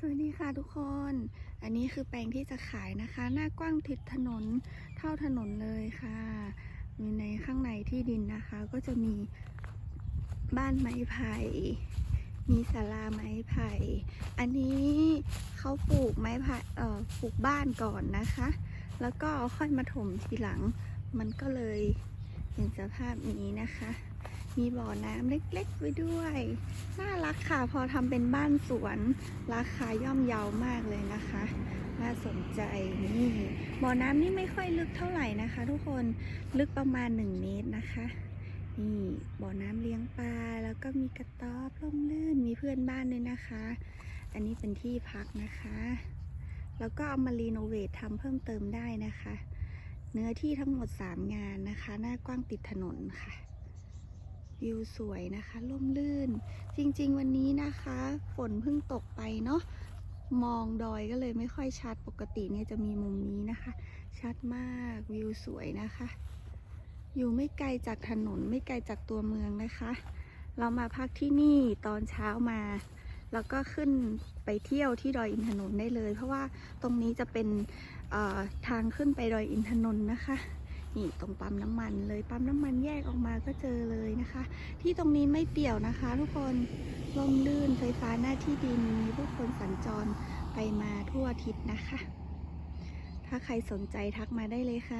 สวัสดีค่ะทุกคน อันนี้คือแปลงที่จะขายนะคะ หน้ากว้างติดถนนเท่าถนนเลยค่ะ มีในข้างในที่ดินนะคะ ก็จะมีบ้านไม้ไผ่ มีศาลาไม้ไผ่ อันนี้เขาปลูกไม้ไผ่เอ่อปลูกบ้านก่อนนะคะ แล้วก็ค่อยมาถมทีหลัง มันก็เลยเป็นสภาพนี้นะคะ มีบ่อน้ำเล็กๆไว้ด้วย น่ารักค่ะ พอทำเป็นบ้านสวน ราคาย่อมเยาวมากเลยนะคะ น่าสนใจนี่บ่อน้ำนี่ไม่ค่อยลึกเท่าไหร่นะคะ ทุกคนลึกประมาณ 1 เมตรนะคะนี่บ่อน้ำเลี้ยงปลาแล้วก็มีกระต๊อบร่มรื่นมีเพื่อนบ้านด้วยนะคะ อันนี้เป็นที่พักนะคะ แล้วก็เอามารีโนเวททำเพิ่มเติมได้นะคะ เนื้อที่ทั้งหมด 3 งานนะคะ หน้ากว้างติดถนนค่ะ วิวสวยนะคะร่มรื่น จริงๆ วันนี้นะคะ ฝนเพิ่งตกไปเนาะมองดอยก็เลยไม่ค่อยชัดปกติเนี่ยจะมีมุมนี้นะคะ ชัดมากวิวสวยนะคะ อยู่ไม่ไกลจากถนนไม่ไกลจากตัวเมืองนะคะ เรามาพักที่นี่ตอนเช้ามา แล้วก็ขึ้นไปเที่ยวที่ดอยอินทนนท์ได้เลย เพราะว่าตรงนี้จะเป็นทางขึ้นไปดอยอินทนนท์นะคะ นี่ตรงปั๊มน้ำมันเลยปั๊มน้ำมันแยกออกมาก็เจอเลยนะคะ ที่ตรงนี้ไม่เปี่ยวนะคะ ทุกคนลมลื่นไฟฟ้าหน้าที่ดินมีผู้คนสัญจรไปมาทั่วอาทิศนะคะ ถ้าใครสนใจทักมาได้เลยค่ะ